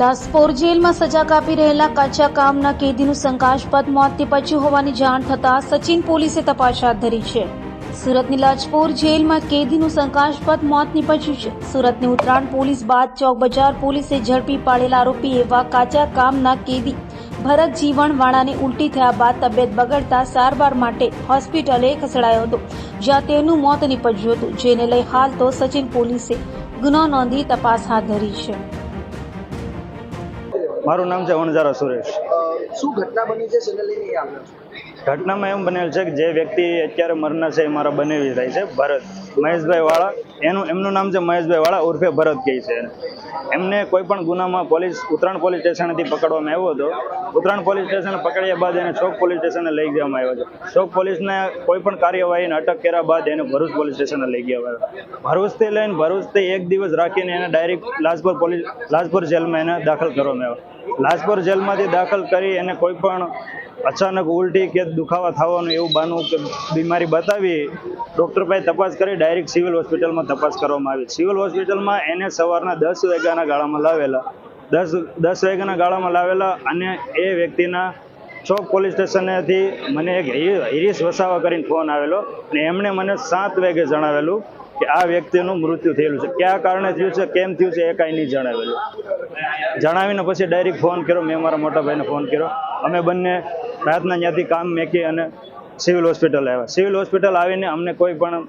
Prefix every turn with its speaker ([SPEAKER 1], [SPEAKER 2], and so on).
[SPEAKER 1] લાસપોર જેલમાં સજા કાપી રહેલા કાચા કામના કેદીનું શંકાસ્પદ મોત નિપજ્યું હોવાની જાણ થતાં સચિન પોલીસે તપાસ હાથ ધરી છે. સુરતની લાજપોર જેલમાં કેદીનું શંકાસ્પદ મોત નિપજ્યું છે. સુરતની ઉત્તરાયણ પોલીસ બાદ ચોક બજાર પોલીસે ઝડપી પાડેલા આરોપી એવા કાચા કામના કેદી ભરત જીવણવાળાની ઉલટી થયા બાદ તબિયત બગડતા સારવાર માટે હોસ્પિટલે ખસેડાયો હતો, જ્યાં તેનું મોત નિપજ્યું હતું, જેને લઈ હાલ તો સચિન પોલીસે ગુનો નોંધી તપાસ હાથ ધરી છે.
[SPEAKER 2] મારું નામ છે વણઝારા સુરેશ.
[SPEAKER 3] શું ઘટના બની છે.
[SPEAKER 2] ઘટનામાં એમ બનેલ છે કે જે વ્યક્તિ અત્યારે મરના છે એ મારા બનેવી થાય છે. ભરત. મહેશભાઈ વાળા. એનું, એમનું નામ છે મહેશભાઈ વાળા ઉર્ફે ભરત કહે છે. એમને કોઈ પણ ગુનામાં પોલીસ, ઉત્તરાયણ પોલીસ સ્ટેશનથી પકડવામાં આવ્યો હતો. ઉત્તરાયણ પોલીસ સ્ટેશન પકડ્યા બાદ એને ચોક પોલીસ સ્ટેશને લઈ જવામાં આવ્યો છે ચોક પોલીસને કોઈ પણ કાર્યવાહીને અટક કર્યા બાદ એને ભરૂચ પોલીસ સ્ટેશને લઈ ગયા આવ્યો ભરૂચથી લઈને ભરૂચથી એક દિવસ રાખીને એને ડાયરેક્ટ લાજપુર પોલીસ, લાજપુર જેલમાં એને દાખલ કરવામાં આવ્યો. લાજપુર જેલમાંથી દાખલ કરી એને કોઈ પણ અચાનક ઉલટી કે દુખાવા થવાનું એવું બનવું કે બીમારી બતાવી ડૉક્ટર પાસે તપાસ કરી ડાયરેક્ટ સિવિલ હોસ્પિટલમાં તપાસ કરવામાં આવી. સિવિલ હોસ્પિટલમાં એને સવારના દસ વાગ્યાના ગાળામાં લાવેલા. દસ દસ વાગ્યાના ગાળામાં લાવેલા અને એ વ્યક્તિના ચોક પોલીસ સ્ટેશનેથી મને એક હિરીશ વસાવા કરીને ફોન આવેલો અને એમણે મને સાત વાગે જણાવેલું કે આ વ્યક્તિનું મૃત્યુ થયેલું છે. કયા કારણે થયું છે, કેમ થયું છે એ કાંઈ નહીં જણાવેલું. જણાવીને પછી ડાયરેક્ટ ફોન કર્યો, મેં મારા મોટા ભાઈને ફોન કર્યો. અમે બંને રાતના ત્યાંથી કામ મેકી અને સિવિલ હોસ્પિટલ આવ્યા. સિવિલ હોસ્પિટલ આવીને અમને કોઈ પણ